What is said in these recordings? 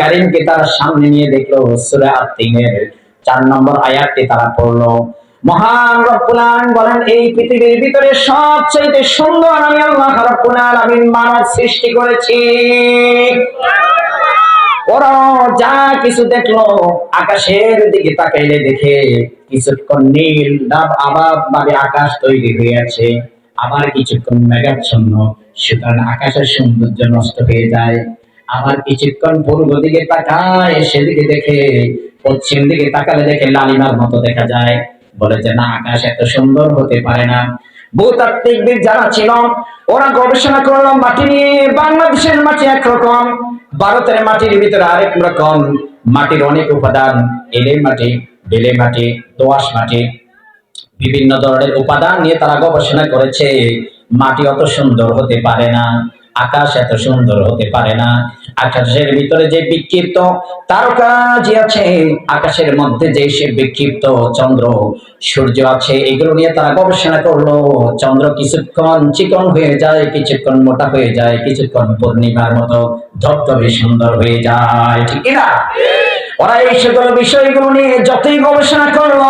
কারীমকে সামনে নিয়ে দেখল নম্বর আয়াতটি তারা পড়ল। মহান বলেন, এই পৃথিবীর ভিতরে সুন্দর আমি আল্লাহ মানব সৃষ্টি করেছি। ওরা যা কিছু দেখল, আকাশের দিকে তাকাইলে দেখে কিছুক্ষণ নীল, ডাব আবার ভাবে আকাশ তৈরি হয়ে আছে আবার কিছুক্ষণ মেঘাচ্ছন্ন, সুতরাং আকাশের সৌন্দর্য নষ্ট হয়ে যায়। আবার কিছুক্ষণ পূর্ব দিকে তাকায়, সেদিকে দেখে, পশ্চিম দিকে তাকালে দেখে লালিমার মতো দেখা যায়। বলে যে, না, আকাশ এত সুন্দর হতে পারে না। ভূতাত্ত্বিকদের যারা ছিল, ওরা গবেষণা করল মাটি নিয়ে, বাংলাদেশের মাটি একরকম, ভারতের মাটির ভিতরে আরেক রকম। মাটির অনেক উপাদান এলে মাটি বেলে মাটি, দোআঁশ মাটি, বিভিন্ন ধরনের উপাদান নিয়ে তারা গবেষণা করেছে। মাটি অত সুন্দর হতে পারে না। আকাশ এত সুন্দর হতে পারে না। আকাশের ভিতরে যে বিক্ষিপ্ত তারকা যে আছে, আকাশের মধ্যে যে সে বিক্ষিপ্ত চন্দ্র, সূর্য আছে, এগুলো নিয়ে তারা গবেষণা করল। চন্দ্র কিছুক্ষণ চিকন হয়ে যায়, কিছুক্ষণ মোটা হয়ে যায়, কিছুক্ষণ পূর্ণিমার মতো ধবধবে সুন্দর হয়ে যায়। ঠিক না? ওরা এই সকল বিষয়গুলো নিয়ে যতই গবেষণা করল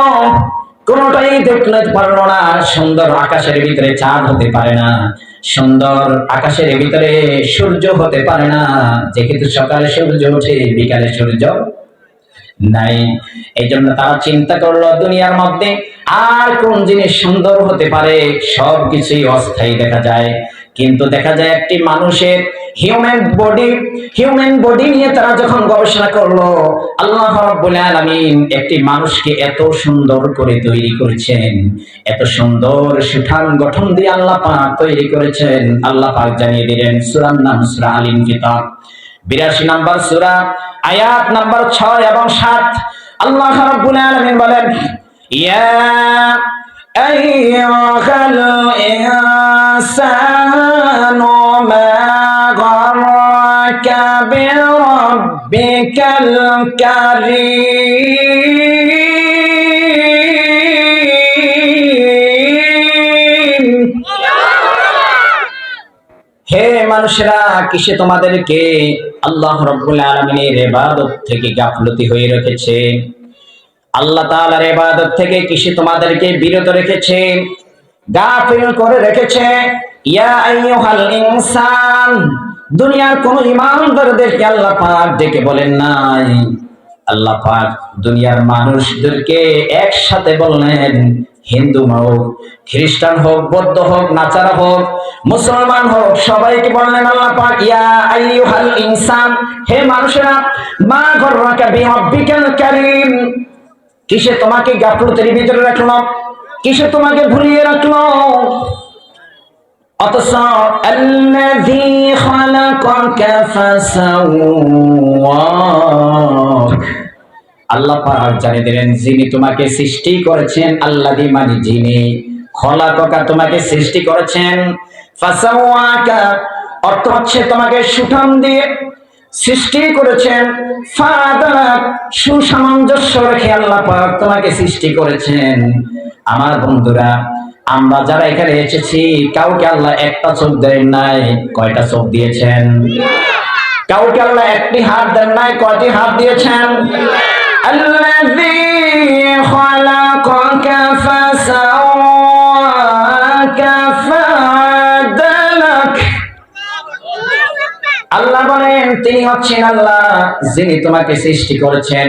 কোনটাই দেখতে পারল না। সুন্দর আকাশের ভিতরে চাঁদ হতে পারে না। সুন্দর আকাশের ভিতরে সূর্য হতে পারে না। যেহেতু সকালে সূর্য ওঠে, বিকালে সূর্য নাই। এই জন্য তারা চিন্তা করল, দুনিয়ার মধ্যে আর কোন জিনিস সুন্দর হতে পারে? সবকিছুই অস্থায়ী দেখা যায়। কিন্তু দেখা যায় একটি মানুষের হিউম্যান বডি হিউম্যান বডি নিয়ে তারা যখন গবেষণা করল, আল্লাহ রাব্বুল আলামিন একটি মানুষকে এত সুন্দর করে তৈরি করেছেন, এত সুন্দর সুঠান গঠন দিয়ে আল্লাহ পাক তৈরি করেছেন। আল্লাহ পাক জানিয়ে দিলেন সুরান নাম সুরা আলিম কিতাব বিরাশি নাম্বার সুরা, আয়াত নাম্বার ছয় এবং সাত। আল্লাহ রাব্বুল আলামিন বলেন, ইয়া আইয়ুহাল ইনসানু মা بربك الكريم হে মানুষেরা কিসে তোমাদেরকে আল্লাহ রব্বুল আলমিনের ইবাদত থেকে গাফলতি হয়ে রেখেছে আল্লাহ তাআলার ইবাদত থেকে কিসে তোমাদেরকে বিরত রেখেছে গাফিল করে রেখেছে ইয়া আইয়ুহাল ইনসান দুনিয়ার কোন ইমানদারদেরকে আল্লাহ পাক ডেকে বলেন নাই। আল্লাহ পাক দুনিয়ার মানুষদেরকে একসাথে বললেন, হিন্দু হোক, খ্রিস্টান হোক, বৌদ্ধ হোক, নাচারা হোক, মুসলমান হোক, সবাইকে বললেন আল্লাহ পাক, ইয়া আইয়ুহাল ইনসান, হে মানুষেরা, মা গর্রাকা বিরাব্বিকাল কারীম। কিসে তোমাকে গাফলতির ভিতরে রাখল? কিসে তোমাকে ভুলিয়ে রাখল? অথচ আল্লাযী খালাকাকা ফাসাওয়াক। আল্লাহ জানিয়ে দিলেন, যিনি তোমাকে সৃষ্টি করেছেন, আল্লাযী মানে যিনি খলাকাকা তোমাকে সৃষ্টি করেছেন। ফাসাওয়াকা অর্থ হচ্ছে তোমাকে সুঠাম দিয়ে সৃষ্টি করেছেন। ফাদারা সুসামঞ্জস্য রেখে আল্লাহ পাক তোমাকে সৃষ্টি করেছেন। আমার বন্ধুরা আমরা যারা এখানে এসেছি, কাউকে আল্লাহ একটা চোখ দেন নাই, কয়টা চোখ দিয়েছেন? কাউকে আল্লাহ একটি হাত দেন নাই, কয়টি হাত দিয়েছেন? আল্লাহ বলেন, তিনি হচ্ছেন আল্লাহ যিনি তোমাকে সৃষ্টি করেছেন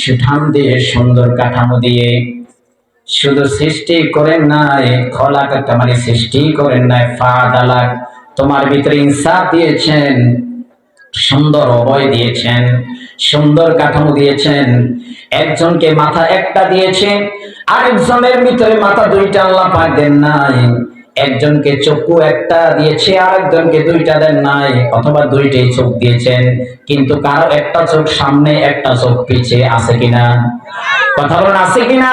সুঠাম দিয়ে, সুন্দর কাঠামো দিয়ে। শুধু সৃষ্টি করেন নাই খোলা কাকা মানে সৃষ্টি করেন নাই ফাদালাক তোমার ভিতরে ইনসাফ দিয়েছেন, সুন্দর অবয় দিয়েছেন, সুন্দর কাঠামো দিয়েছেন, একজনকে মাথা একটা দিয়েছেন আরেকজনের ভিতরে মাথা দুইটা আল্লাহ পাক দেন নাই, একজনকে চক্ষু একটা দিয়েছে, আরেকজনকে দুইটা দেন নাই, অথবা দুইটাই চোখ দিয়েছেন, কিন্তু কারও একটা চোখ সামনে, একটা চোখ পিছে আছে কিনা? কথা বলেন, আছে কিনা?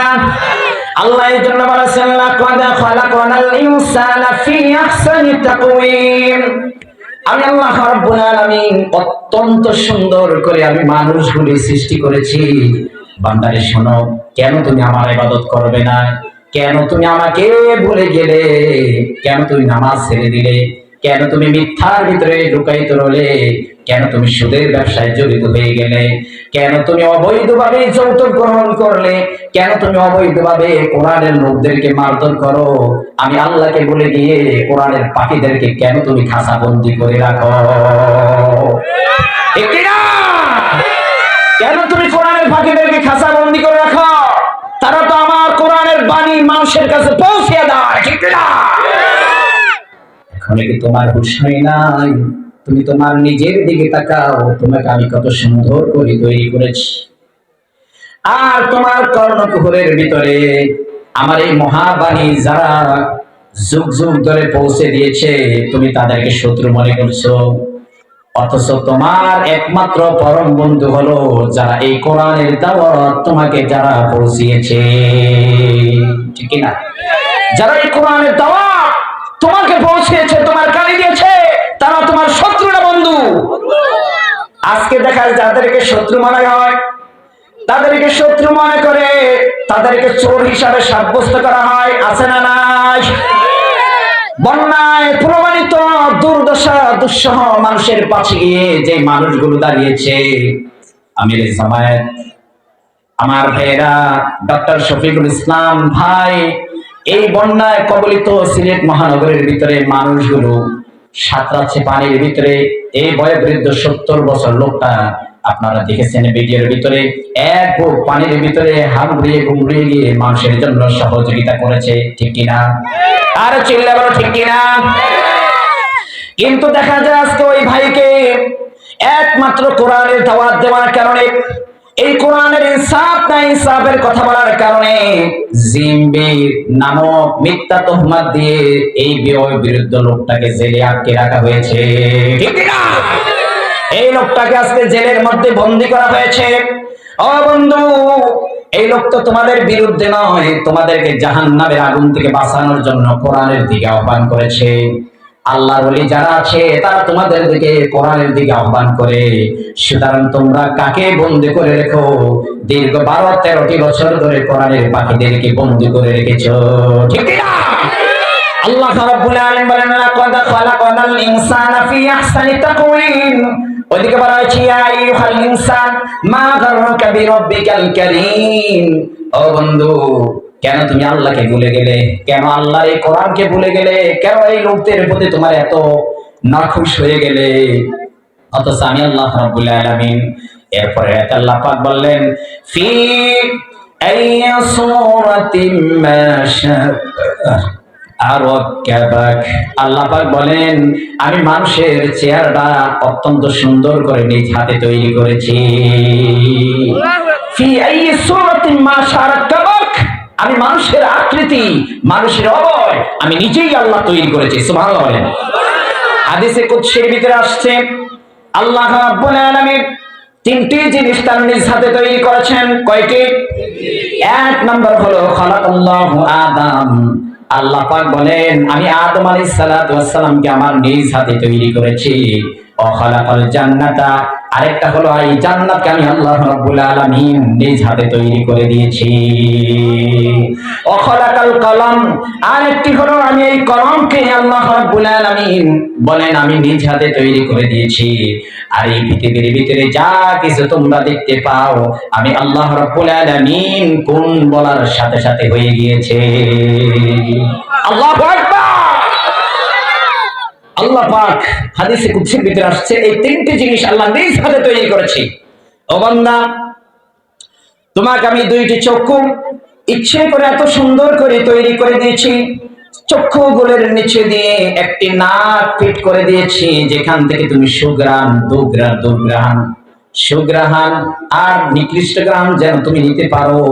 আল্লাহ এই জন্য বলেছেন, লাকাদ খালাকানাল ইনসানা ফি আহসানি তাকওয়িম। আমি আল্লাহ রাব্বুল আলামিন অত্যন্ত সুন্দর করে আমি মানুষগুলি সৃষ্টি করেছি। বান্দারে, শোনো, কেন তুমি আমার ইবাদত করবে না? কেন তুমি আমাকে ভুলে গেলে? কেন তুমি নামাজ ছেড়ে দিলে? কেন তুমি মিথ্যার ভিতরে ঢুকাইতে রলে? কেন তুমি সুদের ব্যবসায় জড়িত হয়ে গেলে? কেন তুমি অবৈধভাবে যৌতুক গ্রহণ করলে? কেন তুমি অবৈধভাবে কোরআনের লোকদেরকে মারধর করো? আমি আল্লাহকে বলে দিয়ে কোরআনের পাখিদেরকে কেন তুমি খাসা বন্দি করে রাখো? কেন তুমি কোরআনের পাখিদেরকে খাসা বন্দি করে রাখো? তারা তো আমার কোরআনের বাণী মানুষের কাছে পৌঁছে দেয়, ঠিক না এখন কি তোমার হুশ নাই? তুমি তোমার নিজের দিকে তাকাও, তোমাকে আমি কত সুন্দর করে তৈরি করেছি। আর তোমার কর্ণকুহরের ভিতরে আমার এই মহাবাণী যারা যুগ যুগ ধরে পৌঁছে দিয়েছে, তুমি তাদেরকে শত্রু মনে করছ। অথচ তোমার একমাত্র পরম বন্ধু হলো যারা এই কোরআনের দাওয়াত তোমাকে যারা পৌঁছিয়েছে। ঠিক না? যারা এই কোরআনের দাওয়াত তোমাকে পৌঁছেছে তোমার কানে দিয়েছে তারা তোমার শত্রু না বন্ধু আজকে দেখা যায় যাদেরকে শত্রু মনে হয়, তাদেরকে শত্রু মনে করে, তাদেরকে চোর হিসাবে সাব্যস্ত করা হয়, আছে না নাই? বন্যায় প্রমাণিত দুর্দশা, দুঃসহ মানুষের পাশে গিয়ে যে মানুষগুলো দাঁড়িয়েছে, আমির জামায়াত, আমার ভাইয়েরা, ডক্টর শফিকুল ইসলাম ভাই, এই বন্যায় কবলিত সিলেট মহানগরের ভিতরে মানুষগুলো সাঁতরাচ্ছে পানির ভিতরে। এই বয়োবৃদ্ধ সত্তর বছর লোকটা আপনারা দেখেছেন ভিডিওর ভিতরে। এক পানির ভিতরে হামড়িয়ে গুমড়িয়ে গিয়ে মানুষের জন্য সহযোগিতা করেছে, ঠিক কিনা? আর চিল্লা বলো, ঠিক কিনা? কিন্তু দেখা যায় আজকে ওই ভাইকে একমাত্র কোরআনের দাওয়াত দেওয়ার কারণে এই কোরআনের ইনসাফ না ইনসাফের কথা বলার কারণে জিম্বি নামক মিথ্যা তহমাত দিয়ে এই বিরুদ্ধ লোকটাকে জেলে আটকে রাখা হয়েছে। ঠিক না এই লোকটাকে আজকে জেলের মধ্যে বন্দি করা হয়েছে। ও বন্ধু, এই লোক তো তোমাদের বিরুদ্ধে নয়, তোমাদেরকে জাহান নামের আগুন থেকে বাঁচানোর জন্য কোরআনের দিকে আহ্বান করেছে। আল্লাহর ওলি যারা আছে, তারা তোমাদের দিকে কোরআনের দিকে আহ্বান করে। সুতরাং তোমরা কাকে বন্দি করে রেখো? দীর্ঘ বারো, তেরোটি বছর ধরে কোরআনের পাখিদেরকে বন্দি করে রেখেছো। ঠিক আল্লাহ রাব্বুল আলামিন বলেন, লাকাদ খালাকানাল ইনসানা ফি আহসানি তাকওয়িম। ওদিকে বলা হয়েছে, ইয়া আইয়ুহাল ইনসান, মা গাররাকা ও বন্ধু কেন তুমি আল্লাহকে ভুলে গেলে? কেন আল্লাহর এই কোরআনকে ভুলে গেলে? কেন এই লোকদের প্রতি তোমার এত নাখুশ হয়ে গেলে? অথচ আমি আল্লাহ রাব্বুল আলামিন এরপরে আল্লাহ পাক বললেন ফি আইয়ি সূরাতিম মা আর আল্লাহ পাক বলেন আমি মানুষের চেহারাটা অত্যন্ত সুন্দর করে নিজ হাতে তৈরি করেছি। ফি আইয়ি সূরাতিন মা শারাকাবাক আমি মানুষের আকৃতি, মানুষের অবয়, আমি নিজেই আল্লাহ তৈরি করেছি, সুবহানাল্লাহ বলেন। হাদিসে কুৎসের ভিতরে আসছে, আল্লাহ তিনটি জিনিস তার নিজ হাতে তৈরি করেছেন, কয়টি? এক নম্বর হলো, খালাকাল্লাহু আদম। আল্লাহ পাক বলেন, আমি আদম আলাইহিস সালাতু ওয়াস সালামকে আমার নিজ হাতে তৈরি করেছি। ও খালাকাল জান্নাতা আরেকটা হলো এই জান্নাতকে আমি আল্লাহ রাব্বুল আলামিন নিজ হাতে তৈরি করে দিয়েছি। ও খালাকাল কলম, আরেকটি হলো, আমি এই কলমকে আল্লাহ রাব্বুল আলামিন বলেন আমি নিজ হাতে তৈরি করে দিয়েছি। আর এই পৃথিবীর ভিতরে যা কিছু তোমরা দেখতে পাও, আমি আল্লাহ রাব্বুল আলামিন কোন বলার সাথে সাথে হয়ে গিয়েছে। আল্লাহু আকবার! আল্লাহ পাক হাদিসে কুদসির ভিতরে আসছে, এই তিনটি জিনিস আল্লাহ নিজ হাতে তৈরি করেছে। ও বান্দা, তোমাকে আমি দুইটি চক্ষু ইচ্ছে করে এত সুন্দর করে তৈরি করে দিয়েছি চক্ষু গুলের নিচে দিয়ে একটি নাক ফিট করে দিয়েছি, যেখান থেকে তুমি সুগ্রাম দুগ্রাম দুগ্রাম সুগ্রাহান আর নিকৃষ্ট গ্রাম যেন তুমি নিতে পারো।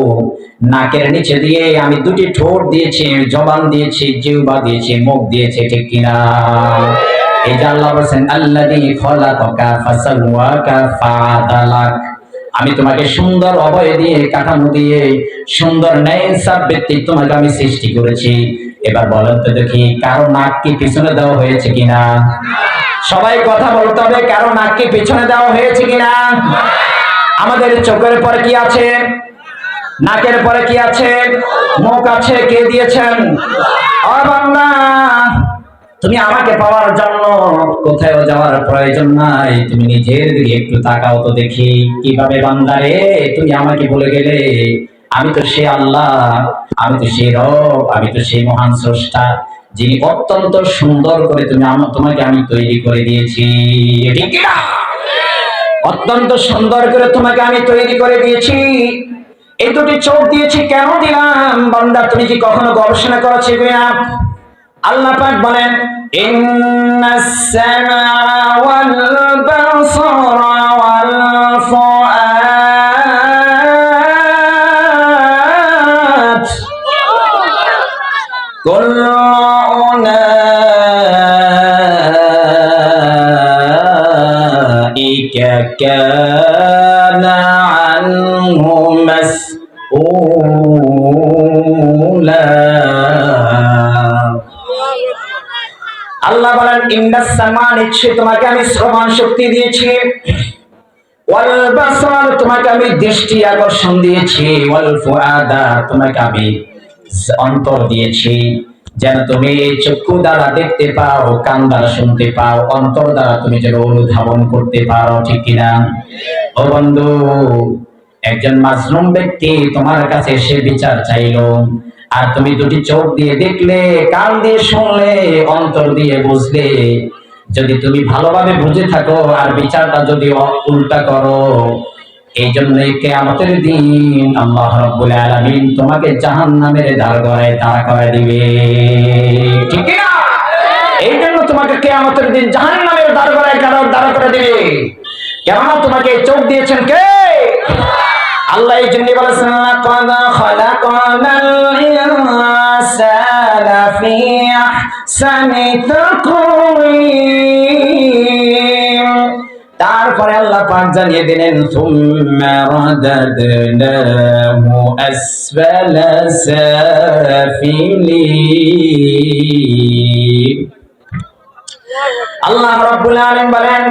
নাকের নিচে দিয়ে আমি দুটি ঠোঁট দিয়েছি, জবান দিয়েছি, জিহ্বা দিয়েছি, মুখ দিয়েছি, ঠিক কিনা? আমি তোমাকে সুন্দর অবয় দিয়ে, কাঠামো দিয়ে, সুন্দর ন্যায় সাব ব্যক্তিত্ব তোমাকে আমি সৃষ্টি করেছি। এবার বলেন তো দেখি, কারও নাক কি পিছনে দেওয়া হয়েছে কিনা? সবাই কথা বলতে হবে, কারও নাক কি পিছনে দেওয়া হয়েছে কিনা? আমাদের চোখের পরে কি আছে? নাকের পরে কি আছে? মুখ আছে? কে দিয়েছেন? ও বাংলা তুমি আমাকে পাওয়ার জন্য কোথাও যাওয়ার প্রয়োজন নাই। তুমি নিজের দিকে একটু তাকাও তো দেখি, কীভাবে বান্দারে তুমি আমাকে বলে গেলে, আমি তো সে আল্লাহ, আমি তো সেই রব, আমি তো সেই মহান স্রষ্টা, যিনি অত্যন্ত সুন্দর করে তুমি আমা- তোমাকে আমি তৈরি করে দিয়েছি। ঠিক না? অত্যন্ত সুন্দর করে তোমাকে আমি তৈরি করে দিয়েছি। এই দুটি চোখ দিয়েছি কেন দিলাম? বান্দা, তুমি কি কখনো গবেষণা করেছি? আল্লাহ পাক বলেন ইন্নাস সামা ওয়াল বাসরা ওয়াল ফুআদ কুল্লু উলাইকা আল্লাহ বলেন ইন্দাস সামা নিশ্চয় তোমাকে আমি শ্রবণ শক্তি দিয়েছি। ওয়াল তোমাকে আমি দৃষ্টি আকর্ষণ দিয়েছি। ওয়াল ফুআদা তোমাকে আমি অন্তর দিয়েছি। যেন তুমি চক্ষু দ্বারা দেখতে পাও, কান দ্বারা শুনতে পাও, অন্তর দ্বারা তুমি যেন অনুধাবন করতে পারো, ঠিক কিনা? ও বন্ধু, একজন মাজলুম ব্যক্তি তোমার কাছে এসে বিচার চাইলো। আর তুমি দুটি চোখ দিয়ে দেখলে, কান দিয়ে শুনলে, অন্তর দিয়ে বুঝলে। যদি তুমি ভালোভাবে বুঝে থাকো আর বিচারটা যদি উল্টা করো এই জন্য কেয়ামতের দিন আল্লাহ রাব্বুল আলামিন তোমাকে জাহান্নামের দ্বার গড়ায় দাঁড়া করে দিবে। ঠিক না এই জন্য তোমাকে কেয়ামতের দিন জাহান্নামের দ্বার গড়ায় দাঁড়া করে দিবে। কেন তোমাকে চোখ দিয়েছেন কে? আল্লাহ এই জন্য বলেছেন, লাকাদ খালাকানাল ইনসানা ফি তারপরে আল্লাহ পাক জানিয়ে দিলেন আল্লাহ রাব্বুল আলামিন বলেন,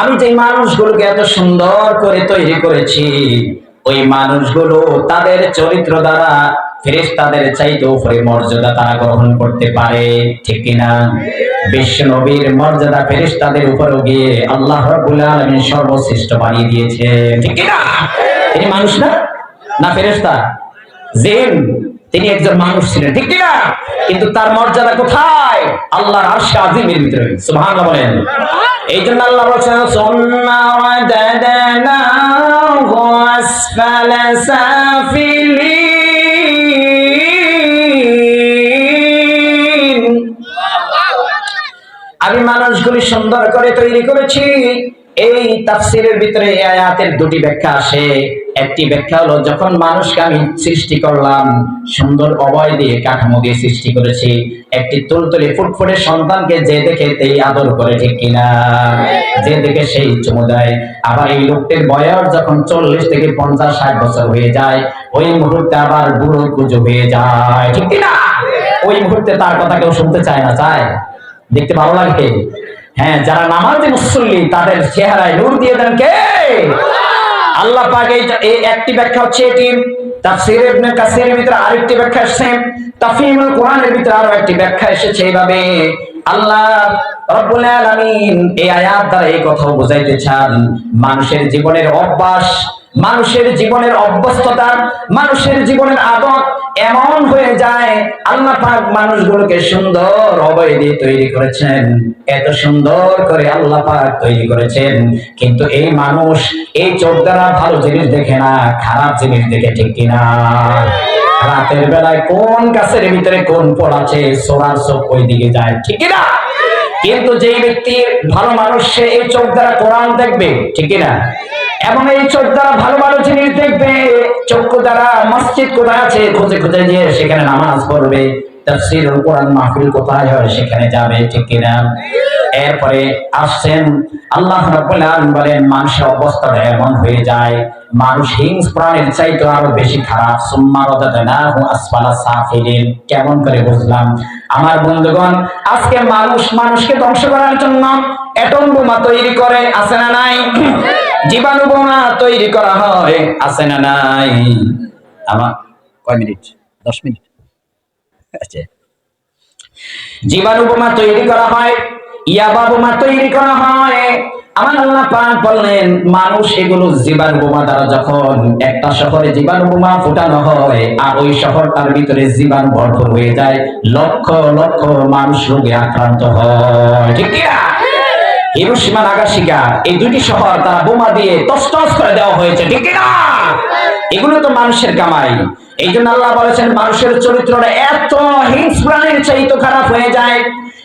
আমি যে মানুষগুলোকে এত সুন্দর করে তৈরি করেছি ওই মানুষগুলো তাদের চরিত্র দ্বারা ফেরেশতাদের চাইতে উপরে মর্যাদা তারা গ্রহণ করতে পারে ঠিক কিনা? বিশ্ব নবীর মর্যাদা ফেরেশতাদের উপরে গিয়ে আল্লাহ রাব্বুল আলামিন সর্বশ্রেষ্ঠ বানিয়ে দিয়েছে ঠিক কিনা? তিনি মানুষ না? না ফেরেশতা? জিন? তিনি একজন মানুষ ছিলেন ঠিক কিনা? কিন্তু তার মর্যাদা কোথায়? আল্লাহর আরশে আজিমের ভিতরে সুবহানাল্লাহ বলেন। এই জন্য আল্লাহ বলছেন সুম্মা ওয়াদাদানাহু আসফালা سافلين আমি মানুষগুলি সুন্দর করে তৈরি করেছি। এই তাফসিরের ভিতরে আয়াতের দুটি ব্যাখ্যা আসে। একটি ব্যাখ্যা হলো, যখন মানুষকে আমি সৃষ্টি করলাম, সুন্দর অবয় দিয়ে কাঠামো দিয়ে সৃষ্টি করেছি, একটি তুলতুলে ফুটফুটে সন্তানকে যে দেখে তেই আদর করে, ঠিক কিনা? যে দেখে সেই চুমু দেয়। আবার এই লোকটির বয়স যখন চল্লিশ থেকে পঞ্চাশ, ষাট বছর হয়ে যায়, ওই মুহূর্তে আবার বুড়ো কুজো হয়ে যায়, ঠিক কিনা? ওই মুহূর্তে তার কথা কেউ শুনতে চায় না, চায়? দেখতে ভালো লাগে। হ্যাঁ যারা নামাজি মুসল্লি, তাদের চেহারায় নূর দিয়ে দেন কে? আল্লাহ পাকে এই একটি ব্যাখ্যা হচ্ছে এটি। তাফসীর ইবনে ভিতরে আরেকটি ব্যাখ্যা এসেছে। তাফহিমুল কোরআনের ভিতরে আরও একটি ব্যাখ্যা এসেছে এইভাবে। মানুষের জীবনের অভ্যাস, মানুষের জীবনের অভ্যস্ততা, মানুষের জীবনের আদত এমন হয়ে যায়, আল্লাহ পাক মানুষগুলোকে সুন্দর অবয় দিয়ে তৈরি করেছেন। এত সুন্দর করে আল্লাহ পাক তৈরি করেছেন, কিন্তু এই মানুষ এই চোখ দ্বারা ভালো জিনিস দেখে না, খারাপ জিনিস দেখে ঠিক কিনা? রাতের বেলায় কোন গাছের ভিতরে কোন ফল আছে, সোনার চোখ ওই দিকে যায়, ঠিক না কিন্তু যেই ব্যক্তি ভালো মানুষ, সে এই চোখ দ্বারা কোরআন দেখবে, ঠিক না এবং এই চোখ দ্বারা ভালো ভালো জিনিস দেখবে, চক্ষু দ্বারা মসজিদ কোথায় আছে, খুঁজে খুঁজে গিয়ে সেখানে নামাজ পড়বে। কোরআন মাহফিল কোথায় হয় সেখানে যাবে, ঠিক কিনা? এরপরে আসছেন, আল্লাহ রাব্বুল আলামিন বলেন, মানুষের এমন হয়ে যায়। মানুষ হিংস চাইতে আরও বেশি খারাপ। সুম্মা রাদাদনাহু আসফালা সাফিলিন। কেমন করে বুঝলাম? আমার বন্ধুগণ, আজকে মানুষ মানুষকে ধ্বংস করার জন্য অ্যাটম বোমা তৈরি করে, আছে না নাই? জীবাণু বোমা তৈরি করা হয়, আছে না নাই? আমার কয় মিনিট? দশ মিনিট? জীবাণু বোমা তৈরি করা হয় ইয়াবা বোমা তৈরি করা হয়। আমার আল্লাহ পাক বললেন, মানুষ এগুলো জীবাণু বোমা দ্বারা যখন একটা শহরে জীবাণু বোমা ফুটানো হয়, আর ওই শহরটার ভিতরে জীবাণু ভরপুর হয়ে যায়, লক্ষ লক্ষ মানুষ রোগে আক্রান্ত হয়। ঠিক না? হিরোসীমা নাগাসিকা এই দুটি শহর তারা বোমা দিয়ে তসতস করে দেওয়া হয়েছে, ঠিক না? এগুলো তো মানুষের কামাই। এই জন্য আল্লাহ বলেছেন, মানুষের চরিত্রটা এত হিংস প্রাণীর চাইতে খারাপ হয়ে যায়।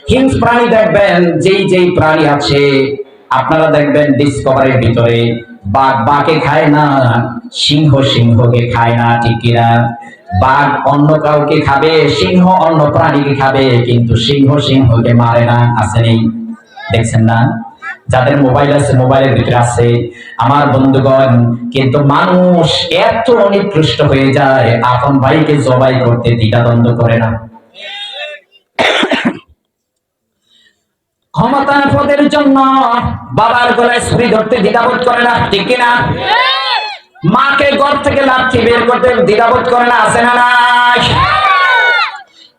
হিংস প্রাণী দেখবেন, যেই যেই প্রাণী আছে, আপনারা দেখবেন ডিসকভারির ভিতরে বাঘ, বাঘে খায় না, সিংহ সিংহকে খায় না, ঠিক কিনা? বাঘ অন্য কাউকে খাবে, সিংহ অন্য প্রাণীকে খাবে, কিন্তু সিংহ সিংহকে মারে না, আছে নেই। দেখছেন না? যাদের মোবাইল আছে, মোবাইলের ভিতরে আছে। আমার বন্ধুগণ, কিন্তু মানুষ এত নিকৃষ্ট হয়ে যায়, আপন ভাইকে জবাই করতে দ্বিধাদ্বন্দ্ব করে না। ক্ষমতা পদের জন্য বাবার গলায় ছুরি ধরতে দ্বিধাবোধ করে না, ঠিক কিনা? মাকে ঘর থেকে লাঠি বের করতে দ্বিধাবোধ করে না, আছে না নাই?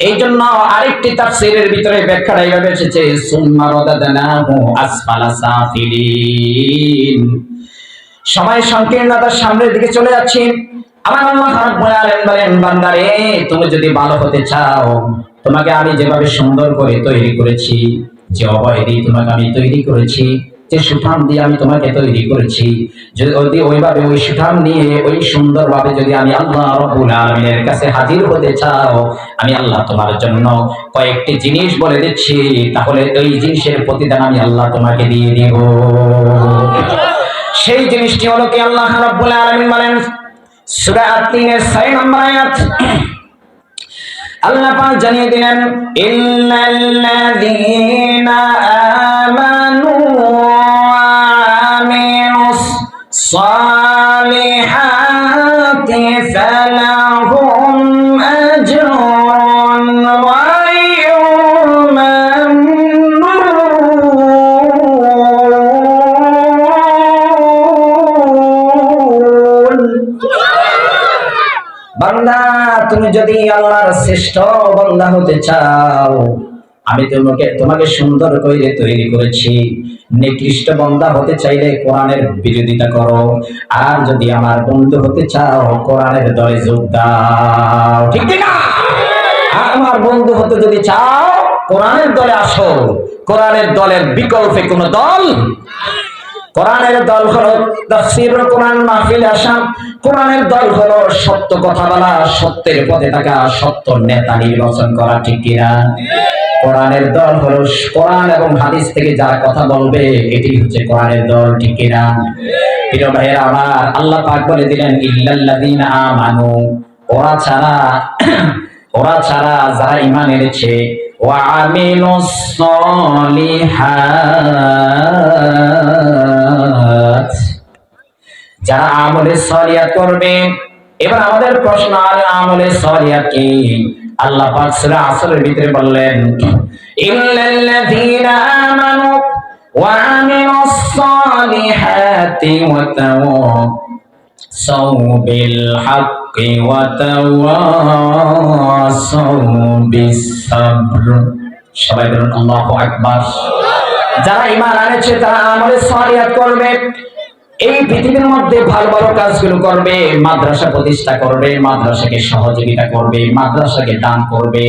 এই জন্য আরেকটি তার তাফসীরের ভিতরে ব্যাখ্যাটা এইভাবে এসেছে, সুম্মা সময় সংকীর্ণতার সামনের দিকে চলে যাচ্ছি। আমার তুমি যদি ভালো হতে চাও, তোমাকে আমি যেভাবে সুন্দর করে তৈরি করেছি, যে অভয় দিয়ে তোমাকে আমি তৈরি করেছি যে সুঠাম দিয়ে আমি তোমাকে তৈরি করেছি। যদি ওইভাবে ওই সুঠাম নিয়ে ওই সুন্দরভাবে যদি আমি আল্লাহ রব্বুল আলামিনের কাছে হাজির হতে চাও, আমি আল্লাহ তোমার জন্য কয়েকটি জিনিস বলে দিচ্ছি। তাহলে ওই জিনিসের প্রতিদান আমি আল্লাহ তোমাকে দিয়ে দিব। সেই জিনিসটি হলো কি আল্লাহ রাব্বুল আলামিন বলেন, সূরা আত-তিনের 6 নম্বর আয়াত। আল্লাহ পাক জানিয়ে দিলেন, ইন্নাল্লাযীনা আমিলুস সালিহাতি ফালাহুম আজরুন غير ممنون বান্দা তুমি যদি আল্লাহর শ্রেষ্ঠ বান্দা হতে চাও আমি তোমাকে তোমাকে সুন্দর করে তৈরি করেছি নিকৃষ্ট বান্দা হতে চাইলে কোরআনের বিরোধিতা করো। আর যদি আমার বন্ধু হতে চাও, কোরআনের দলে যোগ দাও। ঠিক না আমার বন্ধু হতে যদি চাও, কোরআনের দলে আসো। কোরআনের দলের বিকল্পে কোনো দল? কোরআনের দল হলো তাফসীর কোরআন মাহফিল আসা। কোরআনের দল হলো সত্য কথা বলা, সত্যের পথে থাকা, সত্য নেতা নির্বাচন করা। ঠিক কিনা? কোরআনের দল হলো কোরআন এবং হাদিস থেকে যারা কথা বলবে, এটি হচ্ছে কোরআনের দল, ঠিক কিনা? প্রিয় ভাইয়েরা, আমার আল্লাহ পাক বলে দিলেন, ইল্লাল্লাযিনা আমানু ওরা ছাড়া ওরা ছাড়া যারা ঈমান এনেছে, ওয়া আমিলুস সলিহাত যারা আমলে সলিয়াত করবে। এবার আমাদের প্রশ্ন আর আমলে সলিয়াত কি? আল্লাহ পাক সূরা আসরের ভিতরে বললেন, ইল্লাল্লাযীনা আমানু ওয়া আমিলুস সালিহাতি ওয়া তাওয়াসাউ বিল হাক্কি ওয়া তাওয়াসাউ বিস সাবর সবাই বলুন, আল্লাহু আকবার। যারা ঈমান আনেছে, তারা আমলে সলিয়াত করবে। এই পৃথিবীর মধ্যে ভালো ভালো কাজগুলো করবে, মাদ্রাসা প্রতিষ্ঠা করবে, মাদ্রাসাকে সহযোগিতা করবে, মাদ্রাসাকে দান করবে।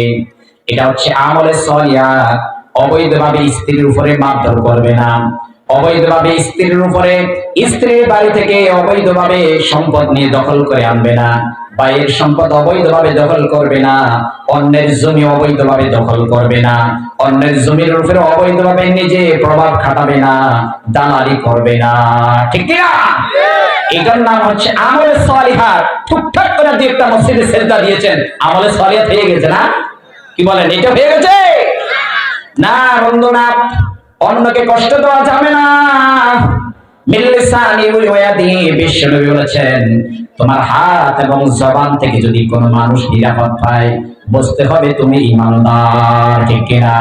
এটা হচ্ছে আমলে সলিয়া অবৈধভাবে স্ত্রীর উপরে মারধর করবে না। অবৈধভাবে স্ত্রীর উপরে স্ত্রীর বাড়ি থেকে অবৈধভাবে সম্পদ নিয়ে দখল করে আনবে না। বাইরের সম্পদ অবৈধভাবে দখল করবে না অন্যের জমি অবৈধভাবে দখল করবে না অন্যের জমির উপরে অবৈধভাবে নিজে প্রভাব খাটাবে না দালালি করবে না। ঠিক না এটার নাম হচ্ছে আমলে সলিহাত। ঠিকঠাক করে দিয়ে একটা মসজিদে সেজদা দিয়েছেন। আমলে সলিহাত হয়ে গেছে না? কি বলেন এটা হয়ে গেছে? না বন্ধু অন্যকে কষ্ট দেওয়া যাবে না। মিল্লিসানি ওয়াদি বিশ্বনবী বলেছেন তোমার হাত এবং জবান থেকে যদি কোনো মানুষ নিরাপদ পায়, বুঝতে হবে তুমি ইমানদার, ঠিক কিনা?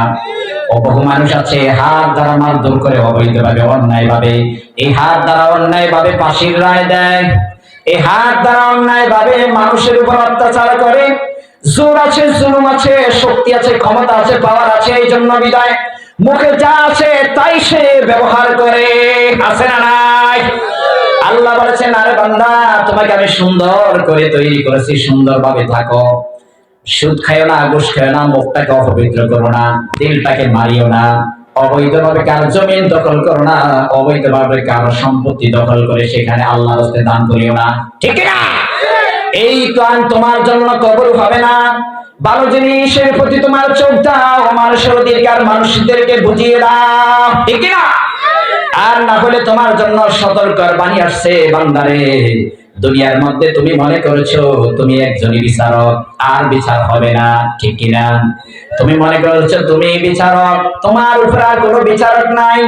ও বহু মানুষ আছে, হাত দ্বারা মারধর করে অবৈধভাবে অন্যায় ভাবে এই হাত দ্বারা অন্যায় ভাবে ফাঁসির রায় দেয়। এই হাত দ্বারা অন্যায় ভাবে মানুষের উপর অত্যাচার করে। জোর আছে, জুলুম আছে, শক্তি আছে, ক্ষমতা আছে পাওয়ার আছে, এই জন্য বিদায়। মুখে যা আছে, তাই সে ব্যবহার করে। আছে না নাই? আল্লাহ বলেছেন, আরে বান্দা, তোমাকে আমি সুন্দর করে তৈরি করেছি, সুন্দরভাবে থাকো। সুদ খাইও না, ঘুষ খাইও না, মুখটাকে অপবিত্র করো না, দিলটাকে মারিও না। অবৈধভাবে কারও জমিন দখল করো না, অবৈধভাবে কারও সম্পত্তি দখল করে সেখানে আল্লাহ হস্তে দান করিও না। ঠিক না এই কান তোমার জন্য কবর হবে না। ভালো জিনিসের প্রতি তোমার চোখ দাও মানুষের অধিকার মানুষদেরকে বুঝিয়ে দাও। ঠিক না আর না হলে তোমার জন্য সতর্কর বাণী আসছে বান্দারে। দুনিয়ার মধ্যে তুমি মনে করেছ, তুমি একজনই বিচারক, আর বিচার হবে না, ঠিক কিনা? তুমি মনে করেছ, তুমি বিচারক, তোমার উপর আর কোনো বিচারক নাই।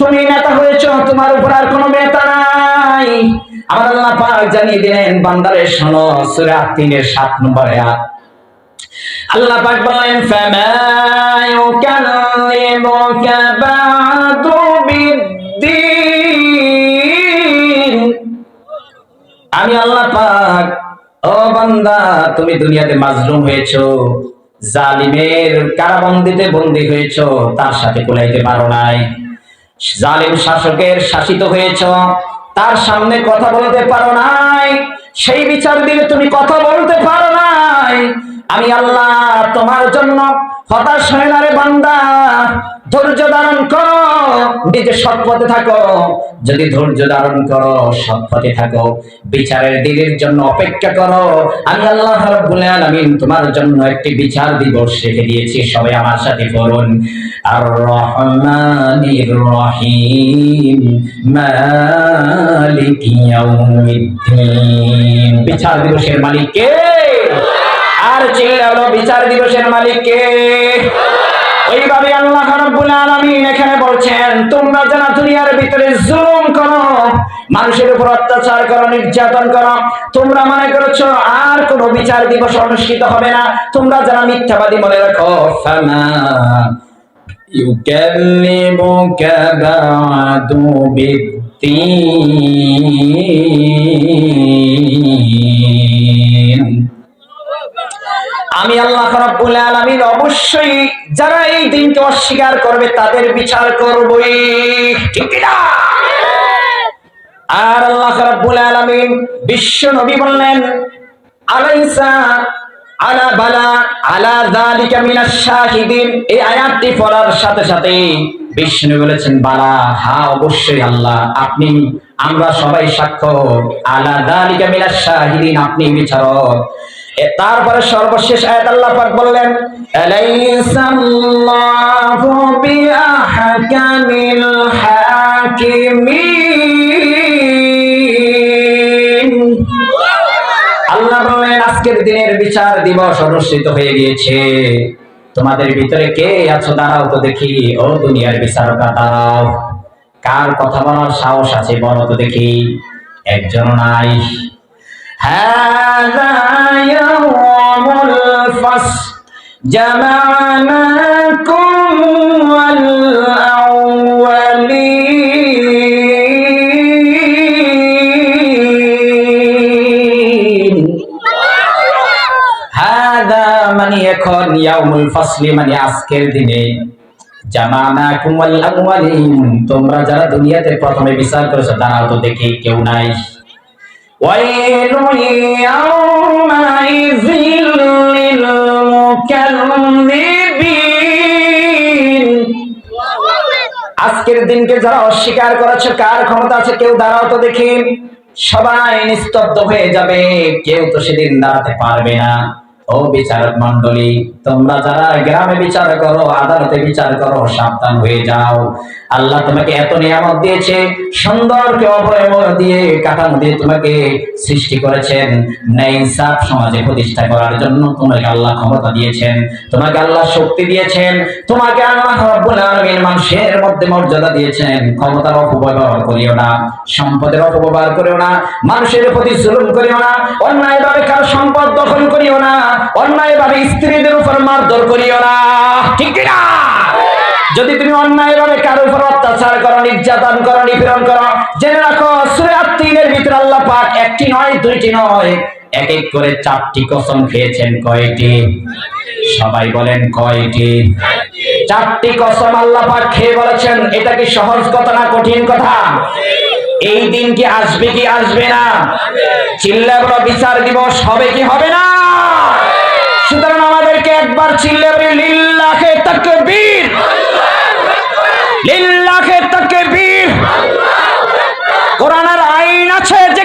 তুমি নেতা হয়েছো, তোমার উপর আর কোনো নেতা নাই। আমার আল্লাহ পাক জানিয়ে দিলেন, বান্দারে শোনো, সূরা 3 এর 7 নম্বর আয়াত। আল্লাহ পাক বলেন ফামা ইউকাল্লিমুকা বা'দু আমি আল্লাহ পাক, ও বান্দা, তুমি দুনিয়াতে মাজলুম হয়েছো, জালিমের কারাবন্দিতে বন্দী হয়েছো, তার সাথে কুলাইতে পারো নাই। জালিম শাসকের শাসিত হয়েছ, তার সামনে কথা বলতে পারো নাই। সেই বিচার দিলে তুমি কথা বলতে পারো নাই। আমি আল্লাহ তোমার জন্য হতাশ হয় না রে বান্দা। নিজে সৎ পথে থাকো, যদি ধৈর্য ধারণ করো, সৎ পথে থাকো, বিচারের দিনের জন্য অপেক্ষা করো। আমি আল্লাহ রাব্বুল আলামিন তোমার জন্য একটি বিচার দিবস রেখে দিয়েছি, সবাই আমার সাথে পড়ুন। আর রহমানির রহিম, মালিক বিচার দিবসের মালিক কে? আর চিল্লা হলো বিচার দিবসের মালিক কে? রাব্বুল আলামিন এখানে বলছেন তোমরা যারা দুনিয়ার ভিতরে জুলুম করো মানুষের উপর অত্যাচার করো নির্যাতন করো তোমরা মনে করছো আর কোনো বিচার দিবস অনুষ্ঠিত হবে না তোমরা যারা মিথ্যাবাদী মনে রাখো ফামা يكلمك بعد بالدين আমি আল্লাহ রাব্বুল আলামিন অবশ্যই যারা এই দিনকে অস্বীকার করবে, তাদের বিচার করবই। ঠিক না আর আল্লাহ রাব্বুল আলামিন বিশ্ব নবী বললেন, আলাইসা আলা বালা আলা যালিকা মিনাশ শাহিদিন। এই আয়াতটি পড়ার সাথে সাথে বিষ্ণু বলেছেন, বালা হ্যাঁ অবশ্যই আল্লাহ, আপনি, আমরা সবাই সাক্ষ্য। আলা যালিকা মিনাশ শাহিদিন, আপনি বিচারক। তারপরে সর্বশেষ আয়াত আল্লাহ পাক বললেন আল্লাহ আজকের দিনের বিচার দিবস অনুষ্ঠিত হয়ে গিয়েছে। তোমাদের ভিতরে কে আছো দাঁড়াও তো দেখি। ও দুনিয়ার বিচারকা দাঁড়াও কার কথা বলার সাহস আছে বলো তো দেখি। একজন নাই। هذا يوم الفصل جمعناكم والأولين هذا মানে এখন ইয়াউমুল ফাসলি মানে আজকের দিনে জামানাকুম ওয়াল আউয়ালিন তোমরা যারা দুনিয়াতে প্রথমে বিচার করেছো দাঁড়াও তো দেখি কেউ নাই ويل يومئذ للمكذبين আজকের দিনকে যারা অস্বীকার করেছে কার ক্ষমতা আছে কেউ দাঁড়াও তো দেখি সবাই নিস্তব্ধ হয়ে যাবে কেউ তো সেদিন দাঁড়াতে পারবে না ও বিচারক মন্ডলী তোমরা যারা গ্রামে বিচার করো আদালতে বিচার করো সাবধান হয়ে যাও আল্লাহ তোমাকে এত নিয়ামত দিয়েছে, সুন্দরকে অভয় দিয়ে কাঠামো দিয়ে তোমাকে সৃষ্টি করেছেন। ন্যায় ইনসাফ সমাজে প্রতিষ্ঠা করার জন্য তোমাকে আল্লাহ ক্ষমতা দিয়েছেন, তোমাকে আল্লাহ শক্তি দিয়েছেন, তোমাকে আল্লাহ রব্বুল আলামিন মানুষের মধ্যে মর্যাদা দিয়েছেন। ক্ষমতার অপব্যবহার করিও না, সম্পদের অপব্যবহার করিও না, মানুষের প্রতি জুলুম করিও না, অন্যায়ভাবে কারও সম্পদ দখল করিও না, অন্যায়ভাবে স্ত্রীদের উপর মারধর করিও না। ঠিক না যদি তুমি অন্যায়ভাবে কারোর উপর অত্যাচার করো, নির্যাতন করো, নিপীড়ন করো, জেনে রাখো, সূরা দিনের ভিতরে আল্লাহ পাক একটি নয়, দুইটি নয়, এক এক করে চারটি কসম খেয়েছেন কয়টি? সবাই বলেন কয়টি? চারটি কসম আল্লাহ পাক খেয়ে বলেছেন, এটা কি সহজ কথা না কঠিন কথা? এই দিন কি আসবে কি আসবে না? চিল্লা বড় বিচার দিবস হবে কি হবে না? সুতরাং আমাদেরকে একবার চিল্লে বলে লিল্লাহে তাকবীর। লিল্লাহে তাকবীর। কোরআনের আইন আছে যে